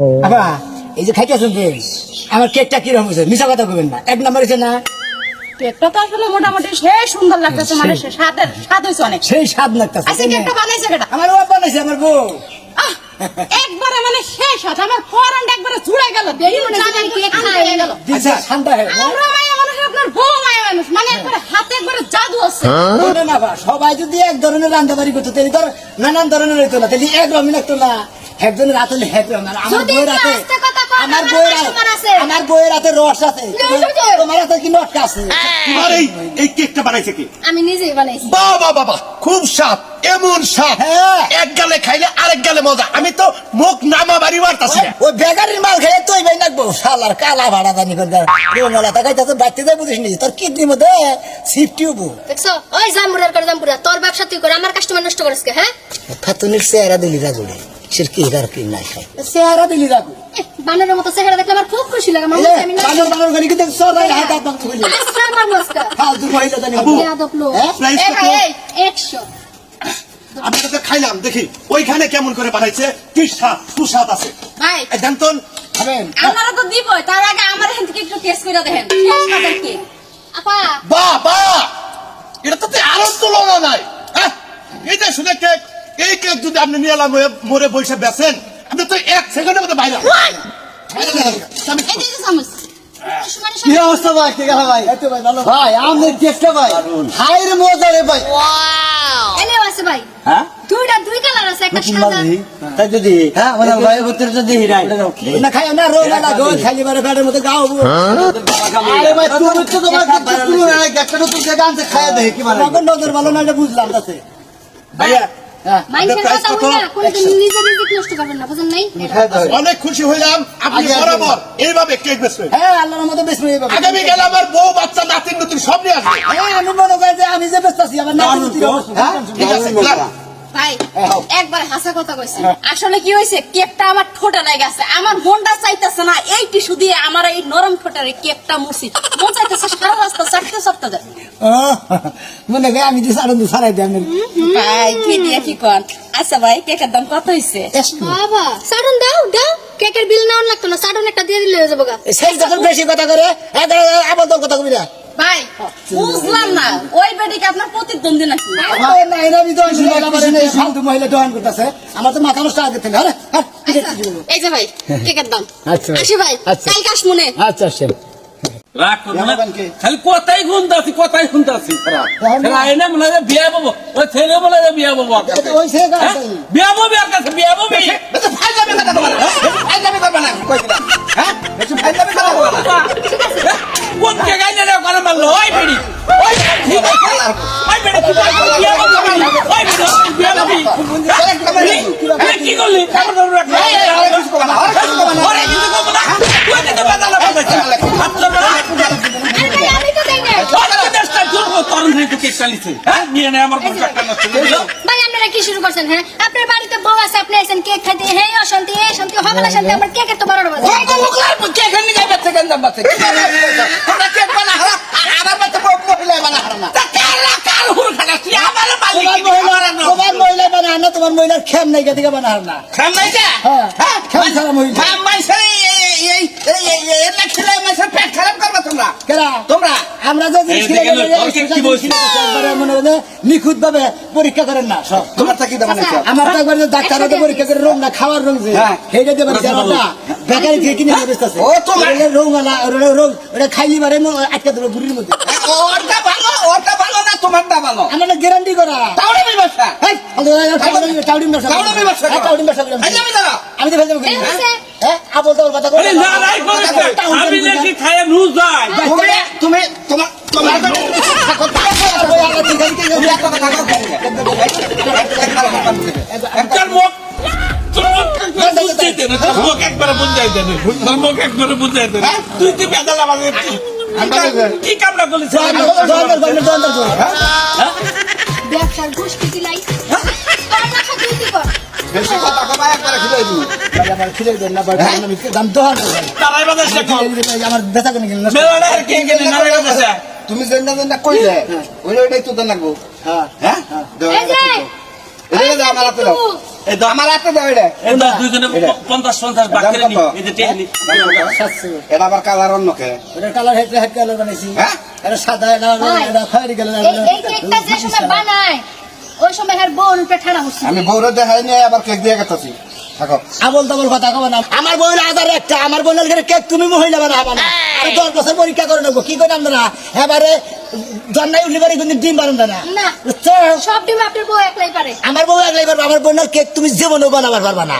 আবা এই যে খাইতেছেন যে আমার কেকটা কীরকম হয়েছে? মিশা কথা কবেন না। এক নম্বর হয়েছে না? কেকটা তো আসলে মোটামুটি সেই সুন্দর লাগতেছে মানে সে স্বাদের স্বাদ হয়েছে অনেক। সেই স্বাদ লাগতেছে আচ্ছা কেকটা বানাইছে কেটা আমার বাবা বানাইছে আমার বউ। একবারে মানে শেষ হাত আমার ফরানটা একবারে জুড়ে গেল দেরি মনে কেক খাই গেল। দিছে ঠান্ডা হয়ে আমরা মায়া মানুষ আপনার বউ মায়া মানুষ। মানে একবারে হাতে একবারে জাদু আছে। না বা সবাই যদি এক ধরনের রান্দাবাড়ি করতো তাহলে ধর নানান ধরনের হইতো না তাহলে এক রকম লাগতো না। একজনের হাতে হ্যাপি আমার আমার কথা কও, আমার আছে। আমার বউয়ের হাতে রস আছে। তোমার হাতে কি নটকা আছে? আর এই এই কেকটা বানাইছে কি? আমি নিজেই বানাইছি। বাবা বাবা খুব স্বাদ। এমন স্বাদ। হ্যাঁ। এক গালে খাইলে আরেক গালে মজা। আমি তো মুখ নামা বাড়ি মারতাছি। ওই বেগারির মাল খেয়ে তুই ভাই নাকবো। শালার কালা ভাড়া জানি করে মেলা তাকাইতে বাড়তে যাই বুঝিস নি? তোর কিডনির মধ্যে সিফটি হব। দেখছ? ওই জাম্বুরার করে জাম্বুরা। তোর ব্যবসা তুই করে আমার কাস্টমার নষ্ট করিস কে হ্যাঁ? খাতুনির চেহারা দিলি রাজুড়ে সে কি কার কি নাই খাই চেহারা দিলি রাজু এহ, বানরের মতো চেহারা দেখলে আমার খুব খুশি লাগে মনে আমি না বানর বানর গাড়ি কিন্তু সবাই হাত হাত বাঁধতে হইল আচ্ছা, মস্কা ফালতু মহিলা জানি। আবু। প্রাইস কত? ভাই, এই, একশো। আমি তো খাইলাম দেখি ওইখানে কেমন করে বানাইছে? কি স্বাদ? সুস্বাদ আছে? ভাই এই জানতন খাবেন আপনারা তো দিব তার আগে আমার এখান থেকে একটু টেস্ট করে দেখেন। স্বাদের আপা। বাহ বাহ! এটা তো আরও তুলনা নাই। হ্যাঁ এটা শুনে কেক এই কেক যদি আপনি নিয়ে এলাম মোড়ে বসে বেছেন আপনি তো এক সেকেন্ডের মধ্যে বাইরে বাইরে যাবেন। আমি এই যে চামচ মানে কি অবস্থা ভাই? ঠিক আছে ভাই? ভাই ভালো। ভাই আমের টেস্টটা ভাই। হাই রে মজা রে ভাই। ভাই। হ্যাঁ? দুইটা দুই কালার আছে একটা সাদা। তাই যদি হ্যাঁ। মানে ভাই ভিতরে যদি হিরাই না খাই না রোগ না গো খালি মারে পেটের মধ্যে গাও আরে ভাই তুমি তো তোমার কিছু না একটা নতুন জায়গা আনতে খায় দেখি কি মানে নজর ভালো না এটা বুঝলাম তাতে ভাইয়া হ্যাঁ না না অনেক খুশি হইলাম আপনি। বরাবর এইভাবে কেক বেচবেন। হ্যাঁ আল্লাহর মতো আগামী আমার বউ বাচ্চা নাতিন নতুন সব নিয়ে আসবে। হ্যাঁ আমি মনে করি যে আমি যে ব্যস্ত আছি আমার নাতি ঠিক আছে গেলাম। ভাই একবার হাসা কথা কইছি। আসলে কি হয়েছে? কেকটা আমার ঠোঁটে লাগে আছে। আমার মনটা চাইতেছে না এই টিস্যু দিয়ে আমার এই নরম ঠোঁটের কেকটা মুছি। মন চাইতেছে সারা রাস্তা চাটতে চাটতে যায় মনে করি আমি যে আনন্দ সারাই দিই আমি ভাই কি দিয়ে কি কর আচ্ছা ভাই কেকের দাম কত হয়েছে বাবা সাডন দাও দাও। কেকের বিল নাও লাগতো না একটা দিয়ে দিলে হয়ে যাব গা। সেই যখন বেশি কথা করে আবার তোর কথা কবি না। ভাই বুঝলাম না। ওই বেটিকে আপনার প্রতিদ্বন্দ্বী নাকি? ভাই, না, এরা বিধবা মহিলা আমার এনে ফালতু মহিলা দোকান করতেছে। আমার তো মাথা নষ্ট আগে থেকে। ঠিক আছে, ঠিক আছে। এই যে ভাই কেকের দাম। আসি ভাই। কাল মনে আচ্ছা সে রাগ করব না। খালি কথাই শুনতাছি কথাই শুনতাছি আইনে মনে হয় বিয়া পাবো ওই ছেলে বিয়া হ্যাঁ? বিয়া পাবি কাছে বিয়া। হ্যাঁ? হ্যাঁ? কোন জায়গায় না রে মারলো ওই বেড়ি ওই ঠিক ওই বেড়ি কি বিয়া পাবি ওই বেড়ি বিয়া পাবি এই, কি করলি কাপড় ধরে রাখ এই, এই, আরে কিছু করবা না, আরে কিছু করবা না। ওরে কিছু করব না। তুই কিন্তু বেদালা পাঠাচ্ছিস হাত ধরবে না আমি তো দেই না ওর দেশটা? জোর তরুণ হয়ে তো কেক চালিয়েছে। হ্যাঁ নিয়ে নে আমার করে দিল ভাই আপনারা কি শুরু করছেন হ্যাঁ আপনার বাড়িতে বউ আছে আপনি আছেন কেক খাইতে হ্যাঁ অশান্তি এই শান্তি হবে না শান্তি আমার কেকের তো বারোটা বাজে কেক এনে যাই বাচ্চা কেন দাম বাচ্চা তোমরা কেক বানা হারা, আর আমার বাচ্চা বউ বানা হারা না। কাল হুর খানা তুই আমার মালিক তোমার মহিলা তোমার মহিলার খেম নাই গেদিকে বানা হার না খাম নাই হ্যাঁ খেম ছাড়া মহিলা এই মনে মনে নিখুঁত ভাবে পরীক্ষা করেন না সব। তোমার থাকি না আমার তো একবার যে ডাক্তার পরীক্ষা করে রোগ না খাওয়ার রোগ যে হ্যাঁ। সেইটা দেবেন বেকারি থেকে কিনে নিয়ে বেচতেছে ও তোমার- ওটা রোগ না ওটা রোগ ওটা খাইলি মারে আটকে দেবে বুড়ির মধ্যে। ওরটা ভালো ওরটা ভালো না তোমারটা ভালো। আমরা গ্যারান্টি করা। তাহলে আমি ব্যবসা ব্যবসা ব্যবসা ব্যবসা যে তো হচ্ছে। হ্যাঁ? আবল তাবল কথা আরে না নাই আমি খায় নু যায় তুমি তুমি তোমার তোমার তোর মুখ তোর মুখ তুমি জেন্ডা জেন্ডা কইলে ওই ওইটাই তো লাগবো। হ্যাঁ। হ্যাঁ? এটা দাও আমার হাতে দাও। এই দাও আমার হাতে দাও এটা। দুইজনে পঞ্চাশ পঞ্চাশ ভাগ করে নি এই যে টেহনি এটা আবার কালার অন্য কে? এটা কালার হেড হেড কালার বানাইছি। হ্যাঁ? এটা সাদা এটা খয়েরি কালার এই এই কেকটা যে সময় বানায়। ওই সময় আর বোন উপরে ঠাড়া উঠছে আমি বউরে দেখাই নিয়ে আবার কেক দিয়ে গেছি থাকো। আবল তাবল কথা কব না। আমার বোন আদার একটা আমার বোনের ঘরে কেক তুমি মহিলা বানা হবা না দশ বছর পরীক্ষা করে নেব কি করে আমরা এবারে জন্নাই উঠলি পারি কিন্তু ডিম বানান না? সব ডিম আপনার বউ একলাই পারে। আমার বউ একলাই পারবে আমার বোনের কেক তুমি জীবনেও বানাবার পারবা না।